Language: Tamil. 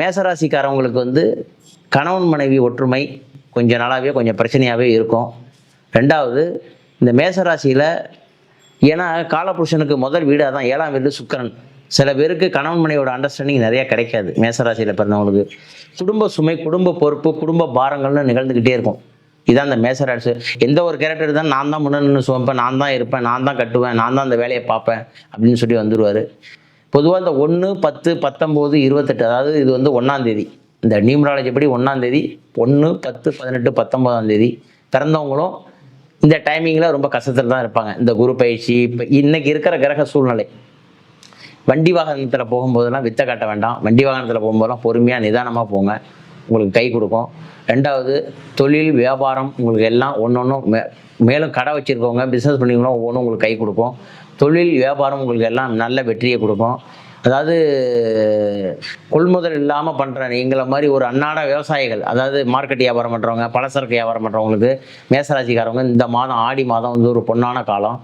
மேசராசிக்காரவங்களுக்கு வந்து கணவன் மனைவி ஒற்றுமை கொஞ்ச நாளாகவே கொஞ்சம் பிரச்சனையாகவே இருக்கும். ரெண்டாவது இந்த மேசராசியில் ஏன்னா காலபுருஷனுக்கு முதல் வீடு அதான் ஏழாம் வீடு சுக்கிரன். சில பேருக்கு கணவன் மனைவியோட அண்டர்ஸ்டாண்டிங் நிறைய கிடைக்காது மேசராசியில் பிறந்தவங்களுக்கு. குடும்ப சுமை குடும்ப பொறுப்பு குடும்ப பாரங்கள்னு நிகழ்ந்துக்கிட்டே இருக்கும். இதான் அந்த மேசராசி. எந்த ஒரு கேரக்டர் தான் நான் தான் முன்னணி சுவப்பேன் நான் தான் இருப்பேன் நான் தான் கட்டுவேன் நான் தான் அந்த வேலையை பார்ப்பேன் அப்படின்னு சொல்லி வந்துடுவார் பொதுவாக இந்த ஒன்று பத்து பத்தொம்போது இருபத்தெட்டு அதாவது இது வந்து ஒன்றாந்தேதி இந்த நியூமராலஜி படி ஒன்றாந்தேதி ஒன்று பத்து பதினெட்டு பத்தொம்போதாம் தேதி பிறந்தவங்களும் இந்த டைமிங்கில் ரொம்ப கஷ்டத்தில் தான் இருப்பாங்க. இந்த குரு பயிற்சி இப்போ இன்றைக்கி இருக்கிற கிரக சூழ்நிலை. வண்டி வாகனத்தில் போகும்போதெல்லாம் வித்தை காட்ட வேண்டாம். வண்டி வாகனத்தில் போகும்போதெல்லாம் பொறுமையாக நிதானமாக போங்க. உங்களுக்கு கை கொடுக்கும். ரெண்டாவது தொழில் வியாபாரம் உங்களுக்கு எல்லாம் ஒன்று ஒன்றும் மே மேலும் கடை வச்சுருக்கவங்க பிஸ்னஸ் பண்ணிங்களோ ஒவ்வொன்றும் உங்களுக்கு கை கொடுக்கும். தொழில் வியாபாரம் உங்களுக்கு எல்லாம் நல்ல வெற்றியை கொடுக்கும். அதாவது கொள்முதல் இல்லாமல் பண்ணுற எங்களை மாதிரி ஒரு அன்னாட விவசாயிகள் அதாவது மார்க்கெட் வியாபாரம் பண்ணுறவங்க பலசரக்கு வியாபாரம் பண்ணுறவங்களுக்கு மேசராசிக்காரவங்க இந்த மாதம் ஆடி மாதம் வந்து ஒரு பொன்னான காலம்.